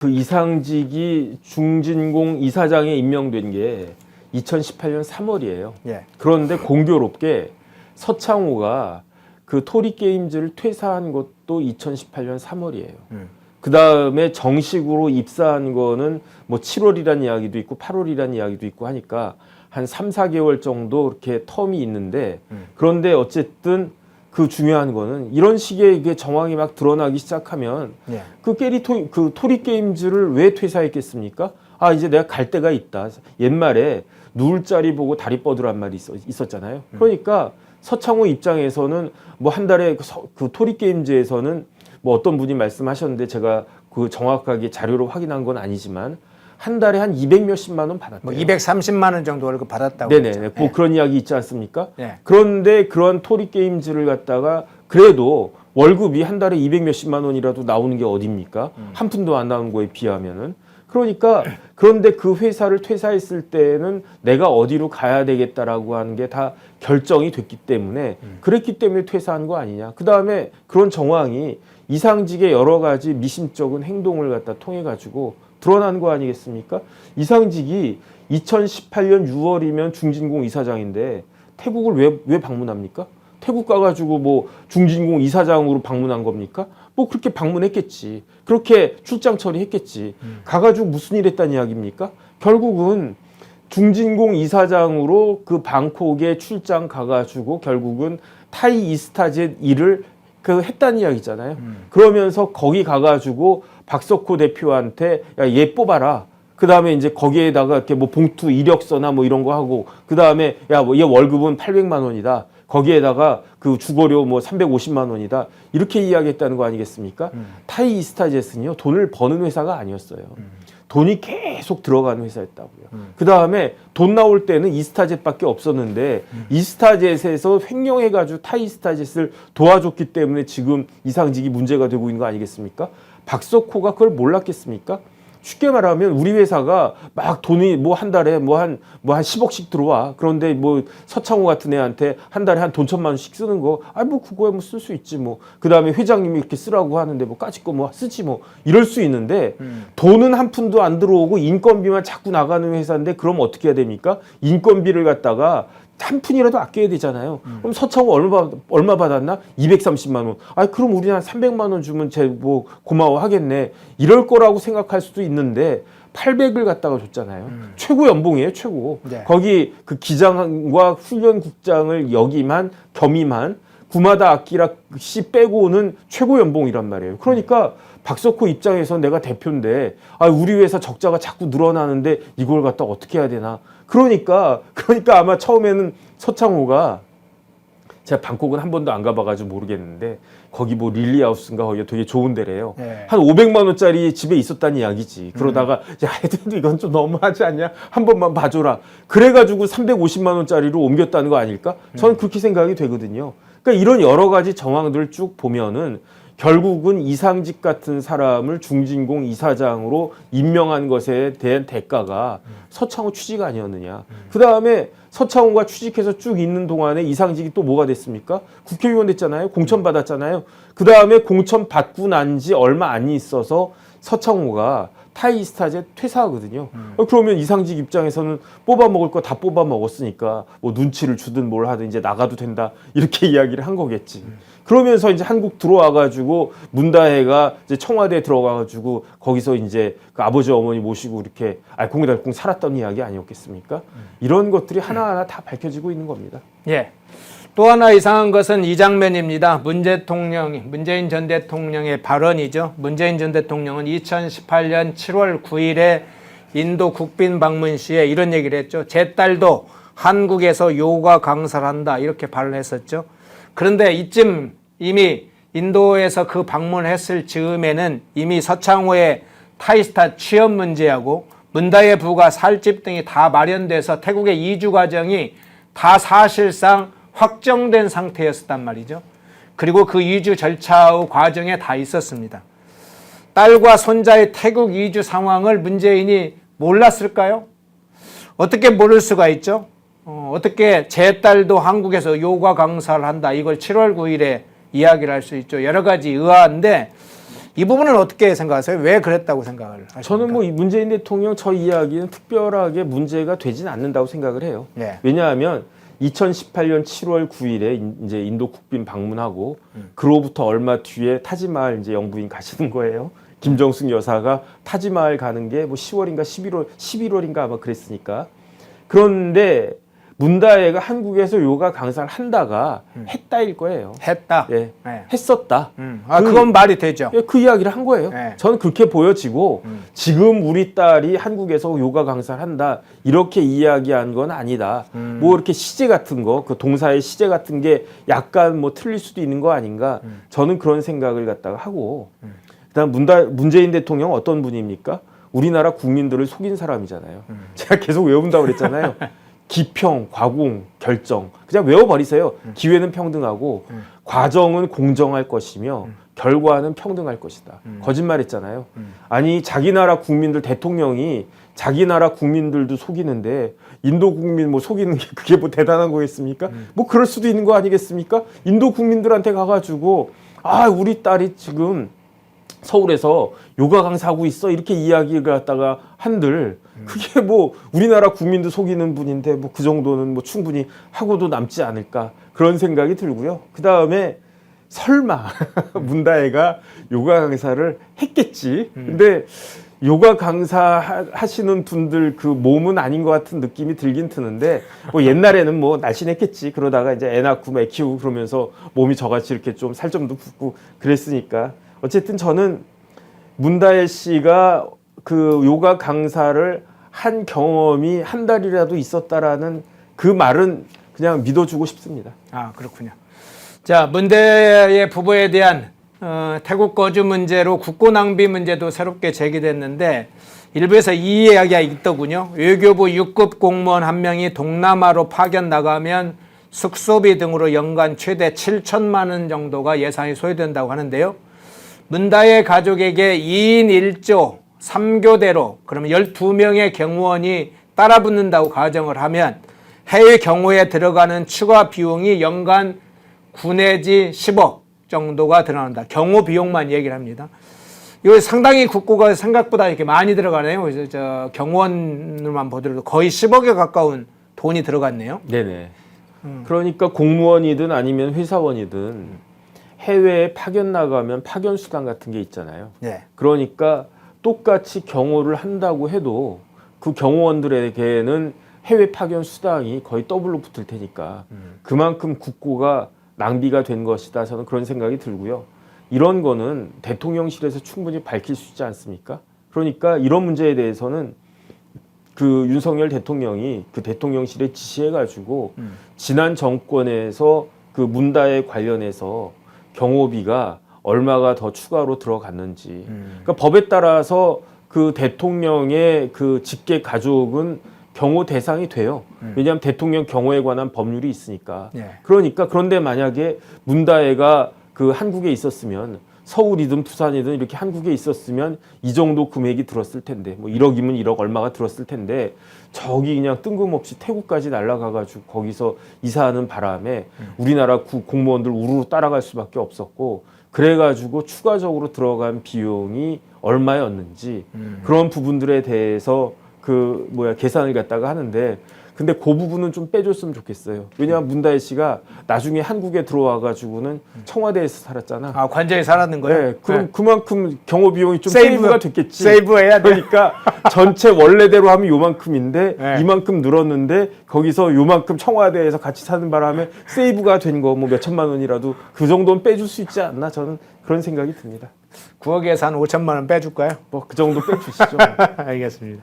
그 이상직이 중진공 이사장에 임명된 게 2018년 3월이에요. 예. 그런데 공교롭게 서창호가 그 토리 게임즈를 퇴사한 것도 2018년 3월이에요. 음. 그 다음에 정식으로 입사한 거는 뭐 7월이란 이야기도 있고 8월이란 이야기도 있고 하니까 한 3, 4개월 정도 이렇게 텀이 있는데 음. 그런데 어쨌든 그 중요한 거는 이런 식의 이게 정황이 막 드러나기 시작하면 예. 그 깨리 토, 그 토리 게임즈를 왜 퇴사했겠습니까? 아 이제 내가 갈 때가 있다. 옛말에 누울 자리 보고 다리 뻗으란 말이 있어, 있었잖아요. 그러니까 서창호 입장에서는 뭐 한 달에 그, 서- 그 토리 게임즈에서는 뭐 어떤 분이 말씀하셨는데 제가 그 정확하게 자료로 확인한 건 아니지만 한 달에 한 200 몇십만 원 받았대요. 뭐 230만 원 정도 월급 받았다고. 네네, 그랬죠. 뭐 예. 그런 이야기 있지 않습니까? 예. 그런데 그런 토리 게임즈를 갖다가 그래도 월급이 한 달에 200 몇십만 원이라도 나오는 게 어딥니까? 한 푼도 안 나오는 거에 비하면은. 그러니까 그런데 그 회사를 퇴사했을 때는 내가 어디로 가야 되겠다라고 하는 게 다 결정이 됐기 때문에 그랬기 때문에 퇴사한 거 아니냐. 그 다음에 그런 정황이 이상직의 여러 가지 미심쩍은 행동을 갖다 통해 가지고 드러난 거 아니겠습니까? 이상직이 2018년 6월이면 중진공 이사장인데 태국을 왜, 왜 방문합니까? 태국 가가지고 뭐 중진공 이사장으로 방문한 겁니까? 뭐 그렇게 방문했겠지. 그렇게 출장 처리했겠지. 가가지고 무슨 일 했다는 이야기입니까? 결국은 중진공 이사장으로 그 방콕에 출장 가가지고 결국은 타이 이스타젯 일을 그 했다는 이야기잖아요. 그러면서 거기 가가지고 박석호 대표한테 야 얘 뽑아라. 그 다음에 이제 거기에다가 이렇게 뭐 봉투 이력서나 뭐 이런 거 하고 그 다음에 야뭐얘 월급은 800만 원이다. 거기에다가 그 주거료 뭐 350만 원이다. 이렇게 이야기했다는 거 아니겠습니까? 타이 이스타젯은요 돈을 버는 회사가 아니었어요. 돈이 계속 들어가는 회사였다고요. 그 다음에 돈 나올 때는 이스타젯밖에 없었는데 이스타젯에서 횡령해가지고 타이스타젯을 도와줬기 때문에 지금 이상직이 문제가 되고 있는 거 아니겠습니까? 박석호가 그걸 몰랐겠습니까? 쉽게 말하면 우리 회사가 막 돈이 뭐 한 달에 뭐 한 뭐 한 10억씩 들어와. 그런데 뭐 서창호 같은 애한테 한 달에 한 돈 천만 원씩 쓰는 거, 아니 뭐 그거야 뭐 쓸 수 있지 뭐. 그 다음에 회장님이 이렇게 쓰라고 하는데 뭐 까짓 거 뭐 쓰지 뭐 이럴 수 있는데 돈은 한 푼도 안 들어오고 인건비만 자꾸 나가는 회사인데 그럼 어떻게 해야 됩니까? 인건비를 갖다가 한 푼이라도 아껴야 되잖아요. 그럼 서창호 얼마 얼마 받았나? 230만 원. 아, 그럼 우리 한 300만 원 주면 제뭐 고마워 하겠네. 이럴 거라고 생각할 수도 있는데 800을 갖다가 줬잖아요. 최고 연봉이에요, 최고. 네. 거기 그 기장과 훈련국장을 역임한 겸임한 구마다 아키라 씨 빼고는 최고 연봉이란 말이에요. 그러니까 박석호 입장에서 내가 대표인데 아 우리 회사 적자가 자꾸 늘어나는데 이걸 갖다 어떻게 해야 되나? 그러니까 그러니까 아마 처음에는 서창호가 제가 방콕은 한 번도 안 가봐가지고 모르겠는데 거기 뭐 릴리하우스인가 거기가 되게 좋은 데래요. 네. 한 500만 원짜리 집에 있었다는 이야기지. 그러다가 야 애들도 이건 좀 너무하지 않냐? 한 번만 봐줘라. 그래가지고 350만 원짜리로 옮겼다는 거 아닐까? 저는 그렇게 생각이 되거든요. 그러니까 이런 여러 가지 정황들을 쭉 보면은 결국은 이상직 같은 사람을 중진공 이사장으로 임명한 것에 대한 대가가 서창호 취직 아니었느냐. 그 다음에 서창호가 취직해서 쭉 있는 동안에 이상직이 또 뭐가 됐습니까? 국회의원 됐잖아요. 공천 받았잖아요. 그 다음에 공천 받고 난 지 얼마 안 있어서 서창호가 타이스타제 퇴사하거든요. 어, 그러면 이상직 입장에서는 뽑아 먹을 거 다 뽑아 먹었으니까 뭐 눈치를 주든 뭘 하든 이제 나가도 된다 이렇게 이야기를 한 거겠지. 그러면서 이제 한국 들어와가지고 문다혜가 이제 청와대에 들어가가지고 거기서 이제 그 아버지 어머니 모시고 이렇게 알콩달콩 살았던 이야기 아니었겠습니까? 이런 것들이 하나하나 다 밝혀지고 있는 겁니다. 예. 또 하나 이상한 것은 이 장면입니다. 문 대통령, 문재인 전 대통령의 발언이죠. 문재인 전 대통령은 2018년 7월 9일에 인도 국빈 방문 시에 이런 얘기를 했죠. 제 딸도 한국에서 요가 강사를 한다. 이렇게 발언했었죠. 그런데 이쯤 이미 인도에서 그 방문했을 즈음에는 이미 서창호의 타이스타 취업 문제하고 문다의 부가 살집 등이 다 마련돼서 태국의 이주 과정이 다 사실상 확정된 상태였단 말이죠. 그리고 그 이주 절차의 과정에 다 있었습니다. 딸과 손자의 태국 이주 상황을 문재인이 몰랐을까요? 어떻게 모를 수가 있죠? 어, 어떻게 제 딸도 한국에서 요가 강사를 한다. 이걸 7월 9일에 이야기를 할 수 있죠. 여러 가지 의아한데 이 부분은 어떻게 생각하세요? 왜 그랬다고 생각을 하십니까? 저는 뭐이 문재인 대통령 저 이야기는 특별하게 문제가 되진 않는다고 생각을 해요. 예. 왜냐하면 2018년 7월 9일에 이제 인도 국빈 방문하고 그로부터 얼마 뒤에 타지마할 이제 영부인 가시는 거예요. 김정숙 여사가 타지마할 가는 게 뭐 10월인가 11월 11월인가 아마 그랬으니까. 그런데 문다혜가 한국에서 요가 강사를 한다가 했다일 거예요. 했다. 예. 네. 했었다. 음. 아 그- 그건 말이 되죠. 예, 그 이야기를 한 거예요. 네. 저는 그렇게 보여지고 음. 지금 우리 딸이 한국에서 요가 강사를 한다 이렇게 이야기한 건 아니다. 음. 뭐 이렇게 시제 같은 거, 그 동사의 시제 같은 게 약간 뭐 틀릴 수도 있는 거 아닌가. 음. 저는 그런 생각을 갖다가 하고. 그다음 문다, 문재인 대통령 어떤 분입니까? 우리나라 국민들을 속인 사람이잖아요. 음. 제가 계속 외운다고 그랬잖아요. 기평, 과공, 결정. 그냥 외워버리세요. 음. 기회는 평등하고 과정은 공정할 것이며 음. 결과는 평등할 것이다. 거짓말했잖아요. 아니 자기 나라 국민들 대통령이 자기 나라 국민들도 속이는데 인도 국민 뭐 속이는 게 그게 뭐 대단한 거겠습니까? 음. 뭐 그럴 수도 있는 거 아니겠습니까? 인도 국민들한테 가가지고 아 우리 딸이 지금 서울에서 요가 강사하고 있어 이렇게 이야기를 갖다가 한들 그게 뭐 우리나라 국민도 속이는 분인데 뭐 그 정도는 뭐 충분히 하고도 남지 않을까 그런 생각이 들고요. 그 다음에 설마 문다혜가 요가 강사를 했겠지. 근데 요가 강사 하- 하시는 분들 그 몸은 아닌 것 같은 느낌이 들긴 드는데 뭐 옛날에는 뭐 날씬했겠지. 그러다가 이제 애 낳고 애 키우고 그러면서 몸이 저같이 이렇게 좀 살점도 붙고 그랬으니까 어쨌든 저는 문다혜 씨가 그 요가 강사를 한 경험이 한 달이라도 있었다라는 그 말은 그냥 믿어주고 싶습니다. 아 그렇군요. 자 문대의 부부에 대한 어, 태국 거주 문제로 국고 낭비 문제도 새롭게 제기됐는데 일부에서 이 이야기가 있더군요. 외교부 6급 공무원 한 명이 동남아로 파견 나가면 숙소비 등으로 연간 최대 7천만 원 정도가 예산이 소요된다고 하는데요. 문다의 가족에게 2인 1조 3교대로 그러면 12명의 경호원이 따라붙는다고 가정을 하면 해외 경호에 들어가는 추가 비용이 연간 9 내지 10억 정도가 들어간다. 경호 비용만 얘기를 합니다. 이거 상당히 국고가 생각보다 이렇게 많이 들어가네요. 그래서 저 경호원으로만 보더라도 거의 10억에 가까운 돈이 들어갔네요. 네네. 그러니까 공무원이든 아니면 회사원이든 해외에 파견 나가면 파견 수당 같은 게 있잖아요. 네. 그러니까 똑같이 경호를 한다고 해도 그 경호원들에게는 해외 파견 수당이 거의 더블로 붙을 테니까 그만큼 국고가 낭비가 된 것이다. 저는 그런 생각이 들고요. 이런 거는 대통령실에서 충분히 밝힐 수 있지 않습니까? 그러니까 이런 문제에 대해서는 그 윤석열 대통령이 그 대통령실에 지시해 가지고 지난 정권에서 그 문다에 관련해서 경호비가 얼마가 더 추가로 들어갔는지. 그러니까 법에 따라서 그 대통령의 그 직계 가족은 경호 대상이 돼요. 왜냐하면 대통령 경호에 관한 법률이 있으니까. 네. 그러니까 그런데 만약에 문다혜가 그 한국에 있었으면 서울이든 부산이든 이렇게 한국에 있었으면 이 정도 금액이 들었을 텐데 뭐 1억이면 1억 얼마가 들었을 텐데 저기 그냥 뜬금없이 태국까지 날아가 가지고 거기서 이사하는 바람에 우리나라 구- 공무원들 우르르 따라갈 수밖에 없었고 그래 가지고 추가적으로 들어간 비용이 얼마였는지 그런 부분들에 대해서 그 뭐야 계산을 갖다가 하는데 근데 그 부분은 좀 빼줬으면 좋겠어요. 왜냐하면 문다혜 씨가 나중에 한국에 들어와 가지고는 청와대에서 살았잖아. 아 관저에 살았는 거예요? 네, 그럼 그만큼 경호 비용이 좀 세이브. 세이브 가 됐겠지. 세이브해야 돼. 그러니까 전체 원래대로 하면 요만큼인데 네. 이만큼 늘었는데 거기서 요만큼 청와대에서 같이 사는 바람에 세이브가 된 거 뭐 몇 천만 원이라도 그 정도는 빼줄 수 있지 않나 저는 그런 생각이 듭니다. 9억에서 한 5천만 원 빼줄까요? 뭐 그 정도 빼주시죠. 알겠습니다.